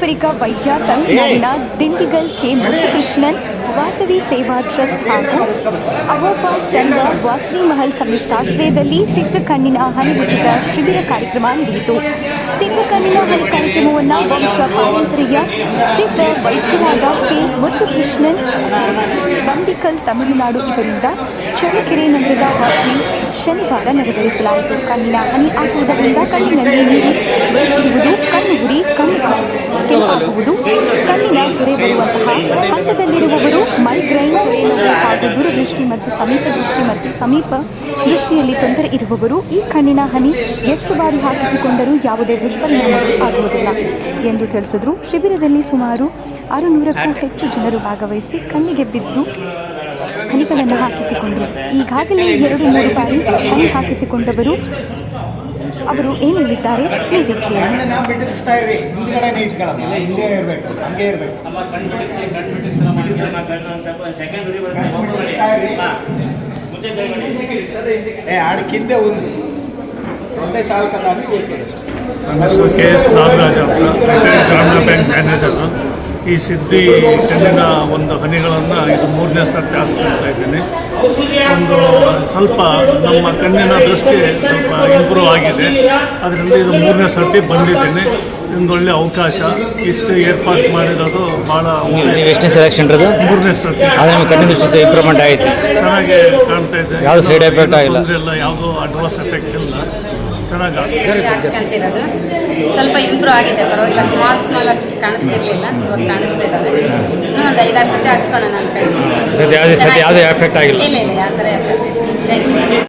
ಪಾರಂಪರಿಕ ವೈದ್ಯ ತಮಿಳುನಾಡಿನ ದಿಂಡಿಗಲ್ ಕೆ ಕೃಷ್ಣನ್ ವಾಸವಿ ಸೇವಾ ಟ್ರಸ್ಟ್ ಹಾಗೂ ಅವೋಪ ಸಂಘ ವಾಸವಿ ಮಹಲ್ ಸಂಯುಕ್ತಾಶ್ರಯದಲ್ಲಿ ಸಿದ್ಧ ಕಣ್ಣಿನ ಹನಿ ಉಚಿತ ಶಿಬಿರ ಕಾರ್ಯಕ್ರಮ ನಡೆಯಿತು ಸಿದ್ಧ ಕಣ್ಣಿನ ಹನಿ ಕಾರ್ಯಕ್ರಮವನ್ನು ವಂಶ ಪಾರಂಪರ್ಯ ಸಿದ್ಧ ವೈದ್ಯರಾದ ಕೆ ಮುತ್ತುಕೃಷ್ಣನ್ ಬಂಡಿಕಲ್ ತಮಿಳುನಾಡು ಇದರಿಂದ ಚಳ್ಳಕೆರೆ ನಗರದ ವಾಸವಿ ಶನಿವಾರ ನೆರವೇರಿಸಲಾಯಿತು ಕಣ್ಣಿನ ಹನಿ ಹಾಕುವುದರಿಂದ ಕಣ್ಣಿನಲ್ಲಿ ನೀರು ಕಣ್ಣು ಗುರಿ ಕೆಂಪಾಗುವುದು ಕಣ್ಣಿನ ಗುರಿ ಬರುವಂತಹ ಹಂತದಲ್ಲಿರುವವರು ಮೈಗ್ರೈನ್ ಹಾಗೂ ದೂರದೃಷ್ಟಿ ಮತ್ತು ಸಮೀಪ ದೃಷ್ಟಿ ಮತ್ತು ಸಮೀಪ ದೃಷ್ಟಿಯಲ್ಲಿ ತೊಂದರೆ ಇರುವವರು ಈ ಕಣ್ಣಿನ ಹನಿ ಎಷ್ಟು ಬಾರಿ ಹಾಕಿಸಿಕೊಂಡರೂ ಯಾವುದೇ ದುಷ್ಪರಿಣಾಮಗಳು ಆಗುವುದಿಲ್ಲ ಎಂದು ತಿಳಿಸಿದರು. ಶಿಬಿರದಲ್ಲಿ ಸುಮಾರು ಆರುನೂರಕ್ಕೂ ಹೆಚ್ಚು ಜನರು ಭಾಗವಹಿಸಿ ಕಣ್ಣಿಗೆ ಬಿದ್ದು ಹನಿಗಳನ್ನು ಹಾಕಿಸಿಕೊಂಡರು. ಈಗಾಗಲೇ ಎರಡು, ಮೂರು ಬಾರಿ ಹನಿ ಹಾಕಿಸಿಕೊಂಡವರು ಅವರು ಏನು ಹೇಳಿದ್ದಾರೆ? ಕಣ್ಣನ್ನ ಬಿಡಿಸ್ತಾ ಇರ್ರಿ. ಹಿಂದ್ಗಡೆನೆ ಇಟ್ಕೊಳ್ಳೋದು. ಹಿಂದೆ ಇರಬೇಕು. ಹಂಗೆ ಇರಬೇಕು. ಕಣ್ಣು. ಬಿಡಿಸ್ತಾ ಇರ್ರಿ. ಏ ಆಡಕ್ಕಿಂದೆ ಒಂದು. ಒಂದೇ ಸಾಲ ಕದಾಡಿ ನನ್ನ ಹೆಸರು ಕೆ ಎಸ್ ನಾಗರಾಜ ಅಂತ. ರಿಟೈರ್ಡ್ ಗ್ರಾಮೀಣ ಬ್ಯಾಂಕ್ ಮ್ಯಾನೇಜರು. ಈ ಸಿದ್ಧಿ ಚೆನ್ನಿನ ಒಂದು ಹನಿಗಳನ್ನು ಇದು ಮೂರನೇ ಸರ್ತಿ ಹಾಸ್ಕೊಳ್ತಾ ಇದ್ದೀನಿ. ಒಂದು ಸ್ವಲ್ಪ ನಮ್ಮ ಕಣ್ಣಿನ ದೃಷ್ಟಿ ಸ್ವಲ್ಪ ಇಂಪ್ರೂವ್ ಆಗಿದೆ. ಅದರಿಂದ ಇದು ಮೂರನೇ ಸರ್ತಿ ಬಂದಿದ್ದೀನಿ. ಒಂದೊಳ್ಳೆ ಅವಕಾಶ. ಇಷ್ಟು ಏರ್ಪಾಟ್ ಮಾಡಿರೋದು ಭಾಳ ಎಷ್ಟನೇ ಸೆಲೆಕ್ಷನ್ ಇರೋದು? ಮೂರನೇ ಸರ್ತಿ. ಕಣ್ಣಿನ ದೃಷ್ಟಿ ಇಂಪ್ರೂವ್ಮೆಂಟ್ ಆಯಿತು. ಚೆನ್ನಾಗಿ ಕಾಣ್ತಾ ಇದೆ. ಯಾವುದೂ ಸೈಡ್ ಎಫೆಕ್ಟ್ ಆಗಿಲ್ಲ. ಯಾವುದೂ ಅಡ್ವಾನ್ಸ್ ಎಫೆಕ್ಟ್ ಇಲ್ಲ. ಹಾಕ್ಸ್ಕೊಂತಿರೋದು ಸ್ವಲ್ಪ ಇಂಪ್ರೂವ್ ಆಗಿದೆ ಪರವಾಗಿಲ್ಲ. ಸ್ಮಾಲ್ ಸ್ಮಾಲ್ ಆಗಿ ಕಾಣಿಸ್ತಿರ್ಲಿಲ್ಲ. ಇವಾಗ ಕಾಣಿಸ್ತಾ ಇದ್ದಾವೆ ಇನ್ನೂ ಒಂದು ಐದಾರು ಸತಿ ಹಾಕ್ಸ್ಕೊಳ್ಳೋಣ ಅನ್ಕೊಂಡಿದ್ದೀನಿ. ಆಗಿಲ್ಲ. ಇಲ್ಲ ಇಲ್ಲ ಯಾವ ಥರ ಎಫೆಕ್ಟ್ ಇಲ್ಲ. ಯು